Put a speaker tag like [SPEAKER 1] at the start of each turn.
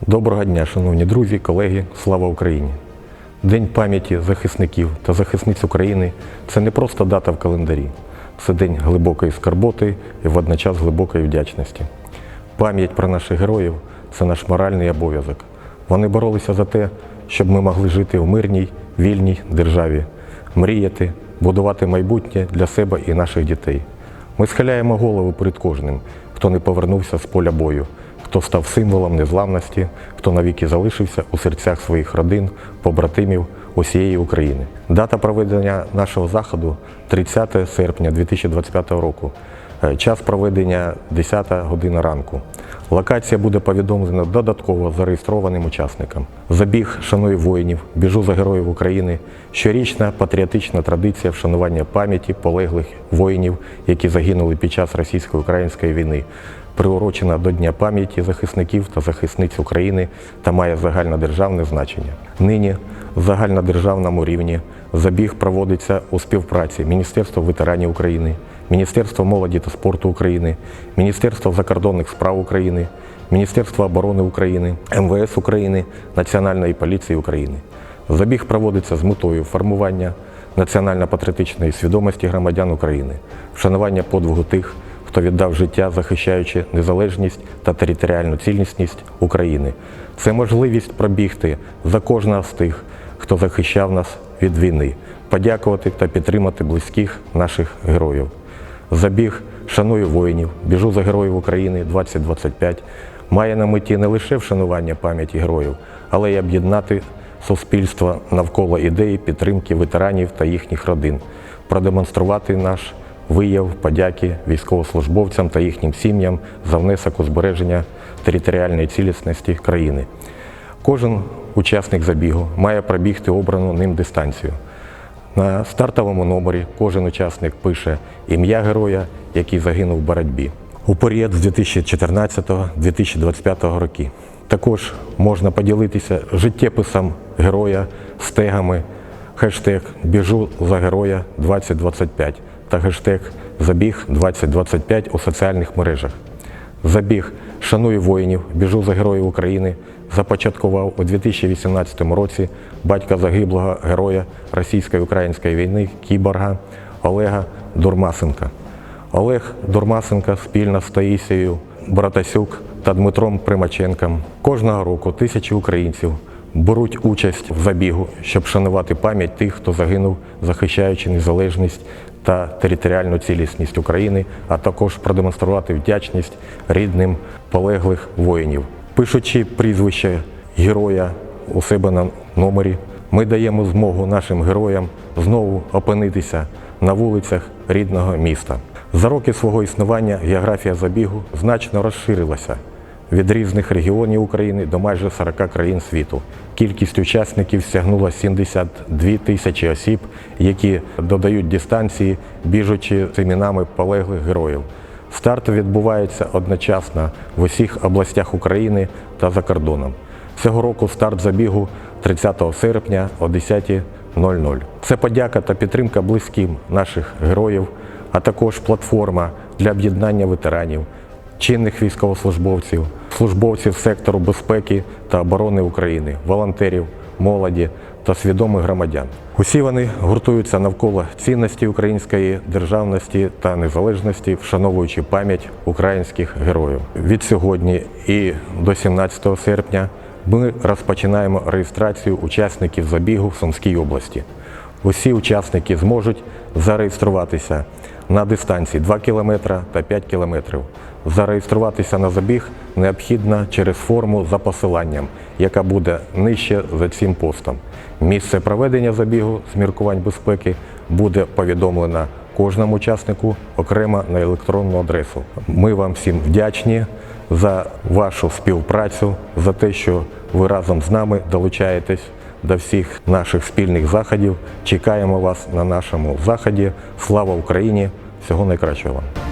[SPEAKER 1] Доброго дня, шановні друзі, колеги, слава Україні! День пам'яті захисників та захисниць України це не просто дата в календарі, це день глибокої скарботи і водночас глибокої вдячності. Пам'ять про наших героїв це наш моральний обов'язок. Вони боролися за те, щоб ми могли жити в мирній, вільній державі, мріяти, будувати майбутнє для себе і наших дітей. Ми схиляємо голову перед кожним, хто не повернувся з поля бою, хто став символом незламності, хто навіки залишився у серцях своїх родин, побратимів усієї України. Дата проведення нашого заходу 30 серпня 2025 року. Е, Час проведення 10 година ранку. Локація буде повідомлена додатково зареєстрованим учасникам. Забіг шаную воїнів, біжу за героїв України. Щорічна патріотична традиція вшанування пам'яті полеглих воїнів, які загинули під час російсько-української війни, приурочена до Дня пам'яті захисників та захисниць України та має загальнодержавне значення. Нині загальнодержавному рівні забіг проводиться у співпраці Міністерства ветеранів України, Міністерства молоді та спорту України, Міністерства закордонних справ України, Міністерства оборони України, МВС України, Національної поліції України. Забіг проводиться з метою формування національно-патріотичної свідомості громадян України, вшанування подвигу тих, хто віддав життя, захищаючи незалежність та територіальну цілісність України. Це можливість пробігти за кожного з тих, хто захищав нас від війни, подякувати та підтримати близьких наших героїв. Забіг Шаную воїнів, біжу за героїв України 2025 має на меті не лише вшанування пам'яті героїв, але й об'єднати суспільство навколо ідеї підтримки ветеранів та їхніх родин, продемонструвати наш вияв подяки військовослужбовцям та їхнім сім'ям за внесок у збереження територіальної цілісності країни. Кожен учасник забігу має пробігти обрану ним дистанцію. На стартовому номері кожен учасник пише ім'я героя, який загинув в боротьбі. У період з 2014-2025 роки. Також можна поділитися життєписом героя, стегами, хештег Біжу за героя 2025 та хештег Забіг 2025 у соціальних мережах. Забіг Шаную воїнів, біжу за героїв України започаткував у 2018 році батька загиблого героя російсько-української війни кіборга Олега Дурмасенка. Олег Дурмасенка спільно з Таїсією Братасюк та Дмитром Примаченком кожного року тисячі українців беруть участь в забігу, щоб шанувати пам'ять тих, хто загинув, захищаючи незалежність та територіальну цілісність України, а також продемонструвати вдячність рідним полеглих воїнів. Пишучи прізвище героя у себе на номері, ми даємо змогу нашим героям знову опинитися на вулицях рідного міста. За роки свого існування географія забігу значно розширилася від різних регіонів України до майже 40 країн світу. Кількість учасників сягнула 72 тисячі осіб, які додають дистанції, біжучи з іменами полеглих героїв. Старт відбувається одночасно в усіх областях України та за кордоном. Цього року старт забігу 30 серпня о 10.00. Це подяка та підтримка близьким наших героїв, а також платформа для об'єднання ветеранів, чинних військовослужбовців, службовців сектору безпеки та оборони України, волонтерів, молоді та свідомих громадян. Усі вони гуртуються навколо цінності української державності та незалежності, вшановуючи пам'ять українських героїв. Від сьогодні і до 17 серпня ми розпочинаємо реєстрацію учасників забігу в Сумській області. Усі учасники зможуть зареєструватися на дистанції 2 км та 5 км. Зареєструватися на забіг необхідно через форму за посиланням, яка буде нижче за цим постом. Місце проведення забігу з міркувань безпеки буде повідомлено кожному учаснику окремо на електронну адресу. Ми вам всім вдячні за вашу співпрацю, за те, що ви разом з нами долучаєтесь до всіх наших спільних заходів. Чекаємо вас на нашому заході. Слава Україні! Всього найкращого вам!